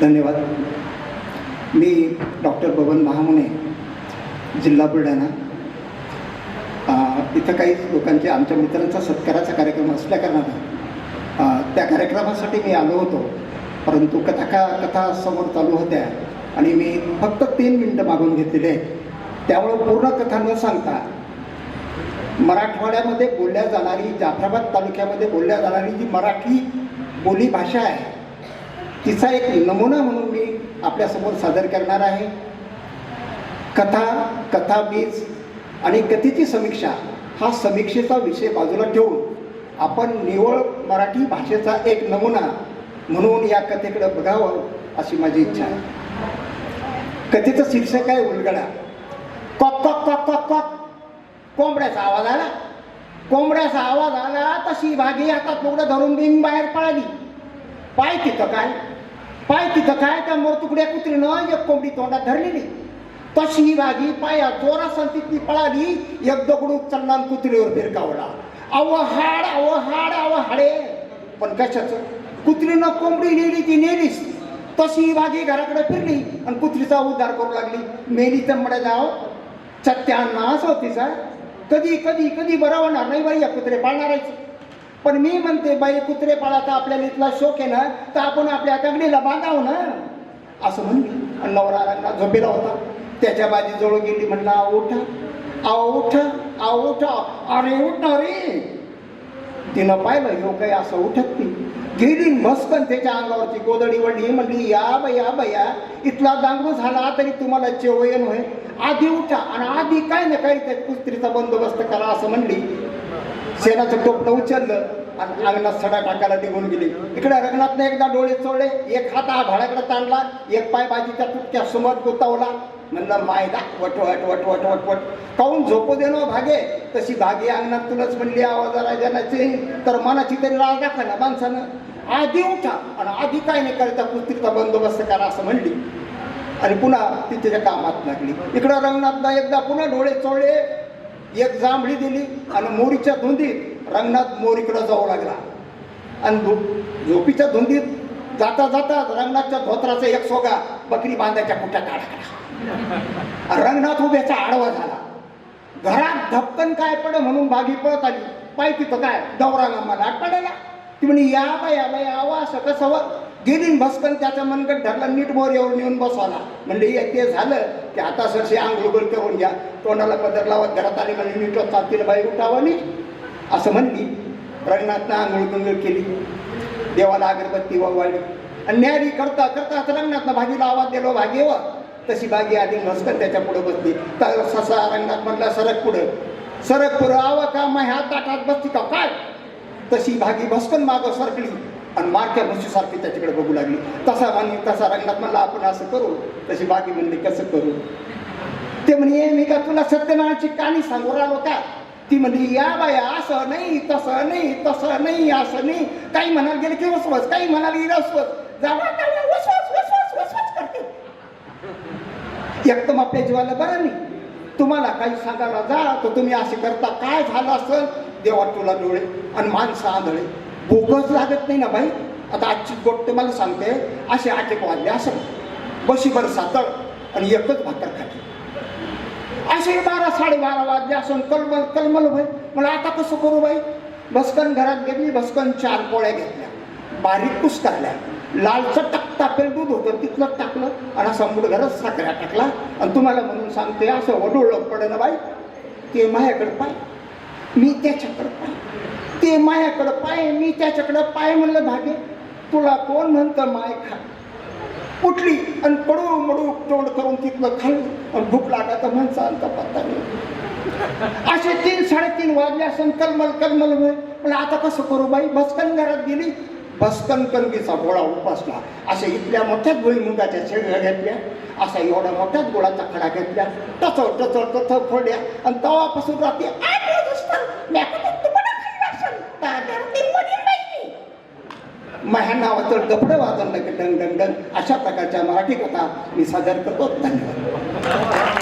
धन्यवाद. मी डॉक्टर बबन महामुने जिल्हा बुलढाणा. इथं काही लोकांचे आमच्या मित्रांचा सत्काराचा कार्यक्रम असल्याकारणानं त्या कार्यक्रमासाठी मी आलो होतो. परंतु कथा का कथा समोर चालू होत्या आणि मी फक्त तीन मिनटं मागून घेतलेले आहेत. त्यामुळं पूर्ण कथा न सांगता मराठवाड्यामध्ये बोलल्या जाणारी जाफराबाद तालुक्यामध्ये बोलल्या जाणारी जी मराठी बोली भाषा आहे तिचा एक नमुना म्हणून मी आपल्यासमोर सादर करणार आहे. कथा कथा बीज आणि कथेची समीक्षा हा समीक्षेचा विषय बाजूला ठेवून आपण निवळ मराठी भाषेचा एक नमुना म्हणून या कथेकडे बघावं अशी माझी इच्छा आहे. कथेचं शीर्षक आहे उलगडा. कॉक कॉक कॉक कॉक कॉक. कोंबड्याचा आवाज आला. कोंबड्याचा आवाज आला तशी भागी हातात लुगडं धरून बिंग बाहेर पळाली. पाय तिथं काय पाय तिथं काय त्या मोरतुकड्या कुत्रीनं एक कोंबडी तोंडात धरलेली. तशी ही भागी पाया जोरा तिथली पळाली एक दगडून उचलला आणि कुत्रीवर फिरकावला अव हाड अव हाड अव हाडे. पण कशाचं? कुत्रीनं कोंबडी नेली ती नेलीच. तशी ही भागी घराकडे फिरली आणि कुत्रीचा उद्धार करू लागली. मेली तर म्हणे जाव. सत्यानाश सर कधी कधी कधी बरं होणार नाही बाई या कुत्रे पाळणारायचं पण मी म्हणते बाई कुत्रे पाळाचा आपल्याला इथला शोक आहे ना तर आपण आपल्या तगडीला बांधाव ना. असं म्हणली. आणि नवरा रंगा झोपेला होता. त्याच्या बाजी जवळ गेली म्हणला "आहो, उठा. आहो उठा. आहो अरे उठ ना रे. तिनं पाहिलं ह्यो काही असं उठत नाही. गेली मस्कन त्याच्या अंगावरची गोदडी वडली म्हणली या बया बया इथला दांगडू झाला तरी तुम्हाला चेवयन होय आधी उठा आणि आधी काय ना काही त्या कुस्त्रीचा बंदोबस्त करा असं म्हणली. शेणाचं टोपलं उचललं आणि अंगणात सडा टाकायला निघून गेली. तिकडे रंगनाथने एकदा डोळे चोळले एक हात हा भाड्याकडे ताणला एक पाय बाजीच्या तुटक्या समोर गुतावला. म्हणलं मायदा वट वट वट वट वट वट. काऊन झोपू दे ना हो भागे? तशी भागे अंगणात तुलाच म्हणली आवाज जनाची. तर मनाची तरी राग दाखवा ना माणसानं. आधी उठा आणि आधी काय नाही करता कुस्तीचा बंदोबस्त करा असं म्हणली. आणि पुन्हा ती तिच्या कामात लागली. इकडं रंगनाथला एकदा पुन्हा डोळे चोळले एक जांभळी दिली आणि मोरीच्या धुंदीत रंगनाथ मोरीकडं जाऊ लागला. आणि झो- झोपीच्या धुंदीत जाता जाता रंगनाथच्या धोत्राचा एक सोगा बकरी बांधायच्या कुठ्या काढा रंगनाथ उभ्याचा आडवा झाला. घरात धपकन काय पड म्हणून भागी पळत आली. पाय तिथं काय दौराला मला पडायला ती म्हणे या बाय या बाय आवा असं कसं गेली न भस्कन मनगट धरला नीट मोरीवर नेऊन बसवाला. म्हणले ते झालं की आता सरसे आंघोळ गोल करून घ्या. तोंडाला पदर लावत घरात आले म्हणजे नीट चालतील बाई उठावानी असं म्हणली रंगनाथनं आंघोळ गंगळ केली. देवाला अगरबत्ती वाळली आणि न्यारी करता करता असं रंगनाथनं भागीला आवाज दिलो हो, हो. भागी व तशी बागी आधी भसकन त्याच्या पुढे बसली. तर ससा रंगनाथ म्हटला सरक पुढं. सरक पुढं. आवा का मग ह्या ताटात बसती का? काय? तशी भागी भस्कन मागं सरकली. आणि मारक्या म्हशीसारखी त्याच्याकडे बघू लागली. तसा मानी तसा रंगात म्हणला आपण असं करू तशी बाकी म्हणली कसं करू? ते म्हणे मी का तुला सत्यनारायणची कहाणी सांगू राहिलो का? ती म्हणली या बाया असं नाही तसं नाही तसं नाही असं नाही. काही म्हणाल गेले की वसवस काही म्हणाल गेले वसवस. जावा जावा वसवस करते. एकदम आपल्या जीवाला बरं नाही. तुम्हाला काही सांगायला जा तर तुम्ही असे करता. काय झालं असेल? देवा तुला डोळे आणि माणसं आंधळे. बोगस लागत नाही ना बाई. आता आजची गोष्ट मला सांगते असे आटेक एक वाजले असं बशीभर सातळ आणि एकच भाकर खाली असे बारा साडेबारा वाजले असून कलमल कलमल भाई मला आता कसं करू बाई? भस्कन घरात गेली भस्कन चार पोळ्या घेतल्या. बारीक कुसकारल्या लालचं टाक टाकेल दूध होतं तिथलं टाकलं आणि असा घरात साखऱ्या टाकला. आणि तुम्हाला म्हणून सांगते असं वडोळलं पडलं ना बाई. ते माझ्याकडे पाय. मी त्याच्याकडं पाय. ते मायाकडं पाय मी त्याच्याकडं पाय म्हणलं भागे. तुला कोण म्हणतं माय खा? उठली आणि पडू मडू तोंड करून तिथलं खाल्लं आणि भूक तर म्हणचा अंत पत्ता नाही. असे तीन साडेतीन वाजले असं कलमल कलमल होय पण आता कसं करू बाई? भस्कन घरात गेली. भस्कन कणगीचा गोळा उपासला. अशा इथल्या मोठ्याच भुईमुगाच्या शेळ्या घेतल्या. असा एवढ्या मोठ्याच गोळाचा खडा घेतल्या. टचव टचव टचव फोडल्या. आणि तवापासून रात्री आठ माझ्या नावाचं डबडं वाजवलं की डंग डंग डंग. अशा प्रकारच्या मराठी कथा मी सादर करतो. धन्यवाद.